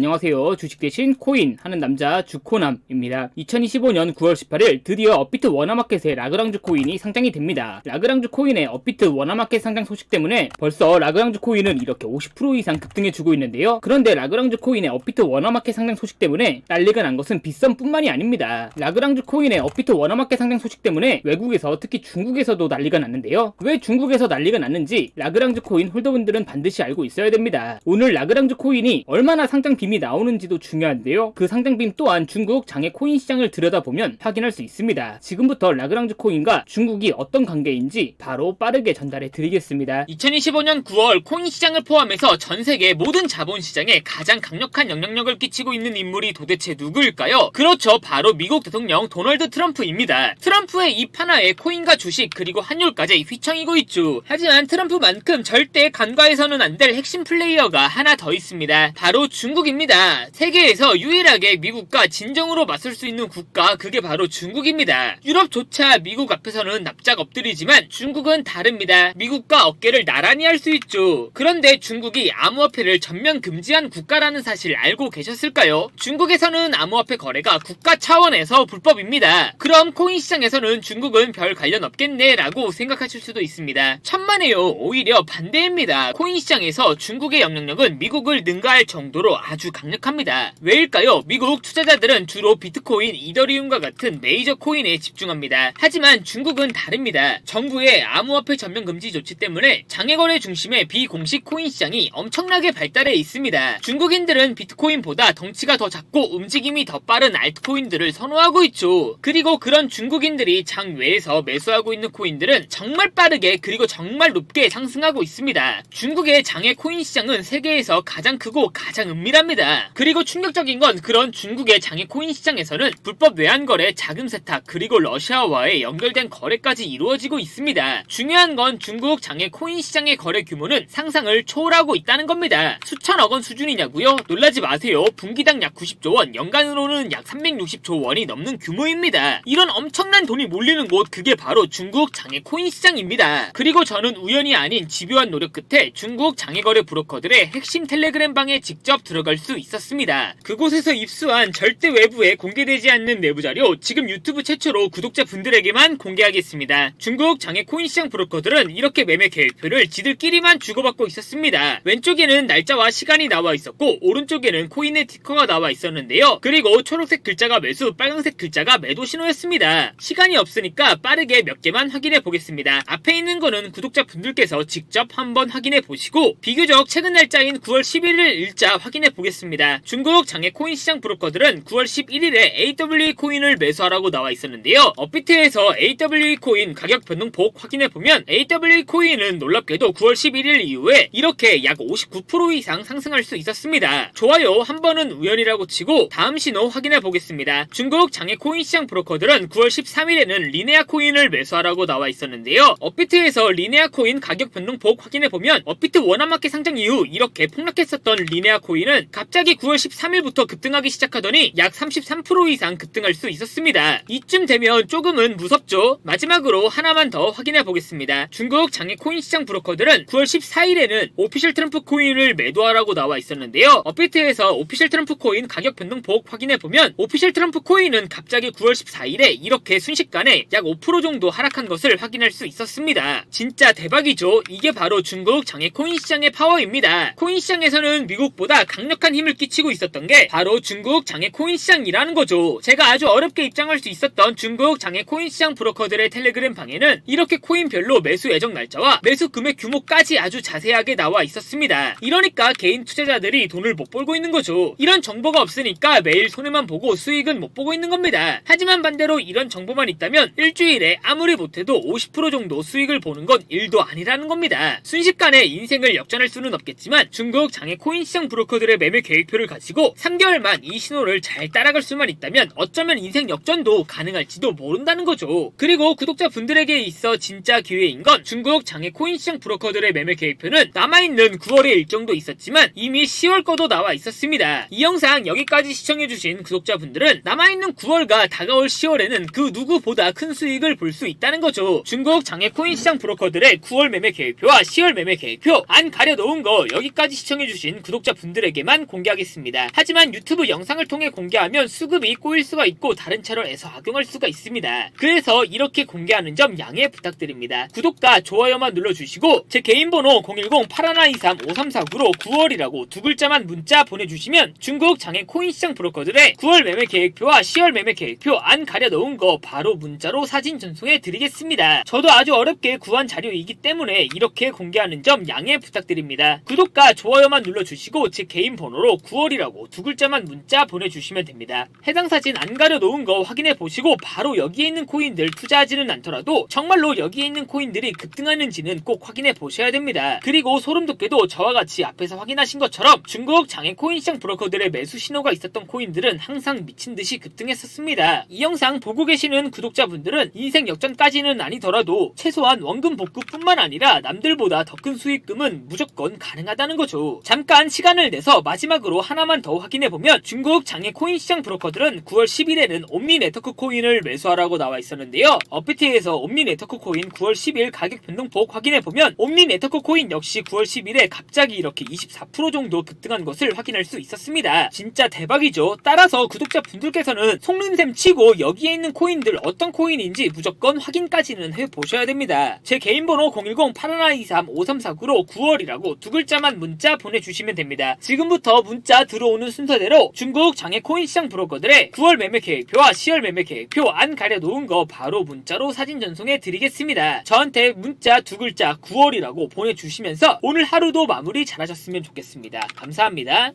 안녕하세요. 주식 대신 코인 하는 남자 주코남입니다. 2025년 9월 18일 드디어 업비트 워너마켓에 라그랑주 코인이 상장이 됩니다. 라그랑주 코인의 업비트 워너마켓 상장 소식 때문에 벌써 라그랑주 코인은 이렇게 50% 이상 급등해 주고 있는데요. 그런데 라그랑주 코인의 업비트 워너마켓 상장 소식 때문에 난리가 난 것은 빗썸뿐만이 아닙니다. 라그랑주 코인의 업비트 워너마켓 상장 소식 때문에 외국에서 특히 중국에서도 난리가 났는데요. 왜 중국에서 난리가 났는지 라그랑주 코인 홀더분들은 반드시 알고 있어야 됩니다. 오늘 라그랑주 코인이 얼마나 상장 빔이 나오는지도 중요한데요. 그 상장 빔 또한 중국 장외 코인 시장을 들여다보면 확인할 수 있습니다. 지금부터 라그랑주 코인과 중국이 어떤 관계인지 바로 빠르게 전달해 드리겠습니다. 2025년 9월 코인 시장을 포함해서 전 세계 모든 자본 시장에 가장 강력한 영향력을 끼치고 있는 인물이 도대체 누구일까요? 그렇죠. 바로 미국 대통령 도널드 트럼프입니다. 트럼프의 입 하나에 코인과 주식 그리고 환율까지 휘청이고 있죠. 하지만 트럼프만큼 절대 간과해서는 안 될 핵심 플레이어가 하나 더 있습니다. 바로 중국입니다. 세계에서 유일하게 미국과 진정으로 맞설 수 있는 국가 그게 바로 중국입니다. 유럽조차 미국 앞에서는 납작 엎드리지만 중국은 다릅니다. 미국과 어깨를 나란히 할 수 있죠. 그런데 중국이 암호화폐를 전면 금지한 국가라는 사실 알고 계셨을까요? 중국에서는 암호화폐 거래가 국가 차원에서 불법입니다. 그럼 코인 시장에서는 중국은 별 관련 없겠네 라고 생각하실 수도 있습니다. 천만에요. 오히려 반대입니다. 코인 시장에서 중국의 영향력은 미국을 능가할 정도로 아주 강력합니다. 왜일까요? 미국 투자자들은 주로 비트코인, 이더리움과 같은 메이저 코인에 집중합니다. 하지만 중국은 다릅니다. 정부의 암호화폐 전면 금지 조치 때문에 장외거래 중심의 비공식 코인 시장이 엄청나게 발달해 있습니다. 중국인들은 비트코인보다 덩치가 더 작고 움직임이 더 빠른 알트코인들을 선호하고 있죠. 그리고 그런 중국인들이 장외에서 매수하고 있는 코인들은 정말 빠르게 그리고 정말 높게 상승하고 있습니다. 중국의 장외 코인 시장은 세계에서 가장 크고 가장 은밀합니다. 그리고 충격적인 건 그런 중국의 장외 코인 시장에서는 불법 외환 거래, 자금 세탁, 그리고 러시아와의 연결된 거래까지 이루어지고 있습니다. 중요한 건 중국 장외 코인 시장의 거래 규모는 상상을 초월하고 있다는 겁니다. 수천억 원 수준이냐고요? 놀라지 마세요. 분기당 약 90조 원, 연간으로는 약 360조 원이 넘는 규모입니다. 이런 엄청난 돈이 몰리는 곳 그게 바로 중국 장외 코인 시장입니다. 그리고 저는 우연이 아닌 집요한 노력 끝에 중국 장외 거래 브로커들의 핵심 텔레그램 방에 직접 들어갈 수 있었습니다. 그곳에서 입수한 절대 외부에 공개되지 않는 내부 자료 지금 유튜브 최초로 구독자 분들에게만 공개하겠습니다. 중국 장외 코인 시장 브로커들은 이렇게 매매 계획표를 지들끼리만 주고받고 있었습니다. 왼쪽에는 날짜와 시간이 나와 있었고 오른쪽에는 코인의 티커가 나와 있었는데요. 그리고 초록색 글자가 매수, 빨간색 글자가 매도 신호였습니다. 시간이 없으니까 빠르게 몇 개만 확인해 보겠습니다. 앞에 있는 거는 구독자 분들께서 직접 한번 확인해 보시고 비교적 최근 날짜인 9월 11일 일자 확인해 보겠습니다. 중국 장외 코인 시장 브로커들은 9월 11일에 AWE 코인을 매수하라고 나와 있었는데요. 업비트에서 AWE 코인 가격 변동폭 확인해 보면 AWE 코인은 놀랍게도 9월 11일 이후에 이렇게 약 59% 이상 상승할 수 있었습니다. 좋아요. 한 번은 우연이라고 치고 다음 신호 확인해 보겠습니다. 중국 장외 코인 시장 브로커들은 9월 13일에는 리네아 코인을 매수하라고 나와 있었는데요. 업비트에서 리네아 코인 가격 변동폭 확인해 보면 업비트 원화마켓 상장 이후 이렇게 폭락했었던 리네아 코인은 갑자기 9월 13일부터 급등하기 시작하더니 약 33% 이상 급등할 수 있었습니다. 이쯤 되면 조금은 무섭죠? 마지막으로 하나만 더 확인해 보겠습니다. 중국 장외 코인 시장 브로커들은 9월 14일에는 오피셜 트럼프 코인을 매도하라고 나와 있었는데요. 업비트에서 오피셜 트럼프 코인 가격 변동폭 확인해 보면 오피셜 트럼프 코인은 갑자기 9월 14일에 이렇게 순식간에 약 5% 정도 하락한 것을 확인할 수 있었습니다. 진짜 대박이죠. 이게 바로 중국 장외 코인 시장의 파워입니다. 코인 시장에서는 미국보다 강력한 힘을 끼치고 있었던 게 바로 중국 장외 코인 시장이라는 거죠. 제가 아주 어렵게 입장할 수 있었던 중국 장외 코인 시장 브로커들의 텔레그램 방에는 이렇게 코인별로 매수 예정 날짜와 매수 금액 규모까지 아주 자세하게 나와 있었습니다. 이러니까 개인 투자자들이 돈을 못 벌고 있는 거죠. 이런 정보가 없으니까 매일 손해만 보고 수익은 못 보고 있는 겁니다. 하지만 반대로 이런 정보만 있다면 일주일에 아무리 못해도 50% 정도 수익을 보는 건 일도 아니라는 겁니다. 순식간에 인생을 역전할 수는 없겠지만 중국 장외 코인 시장 브로커들의 매매 계획표를 가지고 3개월만 이 신호를 잘 따라갈 수만 있다면 어쩌면 인생 역전도 가능할지도 모른다는 거죠. 그리고 구독자 분들에게 있어 진짜 기회인 건 중국 장외 코인 시장 브로커들의 매매 계획표는 남아있는 9월의 일정도 있었지만 이미 10월 거도 나와 있었습니다. 이 영상 여기까지 시청해주신 구독자분들은 남아있는 9월과 다가올 10월에는 그 누구보다 큰 수익을 볼 수 있다는 거죠. 중국 장외 코인 시장 브로커들의 9월 매매 계획표와 10월 매매 계획표 안 가려놓은 거 여기까지 시청해주신 구독자분들에게만 공개하겠습니다. 하지만 유튜브 영상을 통해 공개하면 수급이 꼬일 수가 있고 다른 채널에서 악용할 수가 있습니다. 그래서 이렇게 공개하는 점 양해 부탁드립니다. 구독과 좋아요만 눌러주시고 제 개인 번호 010-8123-5349로 9월이라고 두 글자만 문자 보내주시면 중국 장애 코인 시장 브로커들의 9월 매매 계획표와 10월 매매 계획표 안 가려놓은 거 바로 문자로 사진 전송해 드리겠습니다. 저도 아주 어렵게 구한 자료이기 때문에 이렇게 공개하는 점 양해 부탁드립니다. 구독과 좋아요만 눌러주시고 제 개인 번호 로 9월이라고 두 글자만 문자 보내주시면 됩니다. 해당 사진 안 가려놓은 거 확인해 보시고 바로 여기에 있는 코인들 투자하지는 않더라도 정말로 여기에 있는 코인들이 급등하는지는 꼭 확인해 보셔야 됩니다. 그리고 소름 돋게도 저와 같이 앞에서 확인하신 것처럼 중국 장애 코인 시장 브로커들의 매수 신호가 있었던 코인들은 항상 미친 듯이 급등했었습니다. 이 영상 보고 계시는 구독자분들은 인생 역전까지는 아니더라도 최소한 원금 복구뿐만 아니라 남들보다 더 큰 수익금은 무조건 가능하다는 거죠. 잠깐 시간을 내서 마지 막으로 하나만 더 확인해 보면 중국 장애 코인 시장 브로커들은 9월 10일에는 옴니 네트워크 코인을 매수하라고 나와 있었는데요. 업비트에서 옴니 네트워크 코인 9월 10일 가격 변동폭 확인해 보면 옴니 네트워크 코인 역시 9월 10일에 갑자기 이렇게 24% 정도 급등한 것을 확인할 수 있었습니다. 진짜 대박이죠. 따라서 구독자 분들께서는 속는셈 치고 여기에 있는 코인들 어떤 코인인지 무조건 확인까지는 해 보셔야 됩니다. 제 개인 번호 010-8123-5349로 9월이라고 두 글자만 문자 보내주시면 됩니다. 지금 부터 문자 들어오는 순서대로 중국 장애 코인 시장 브로커들의 9월 매매 계획표와 10월 매매 계획표 안 가려놓은 거 바로 문자로 사진 전송해 드리겠습니다. 저한테 문자 두 글자 9월이라고 보내주시면서 오늘 하루도 마무리 잘하셨으면 좋겠습니다. 감사합니다.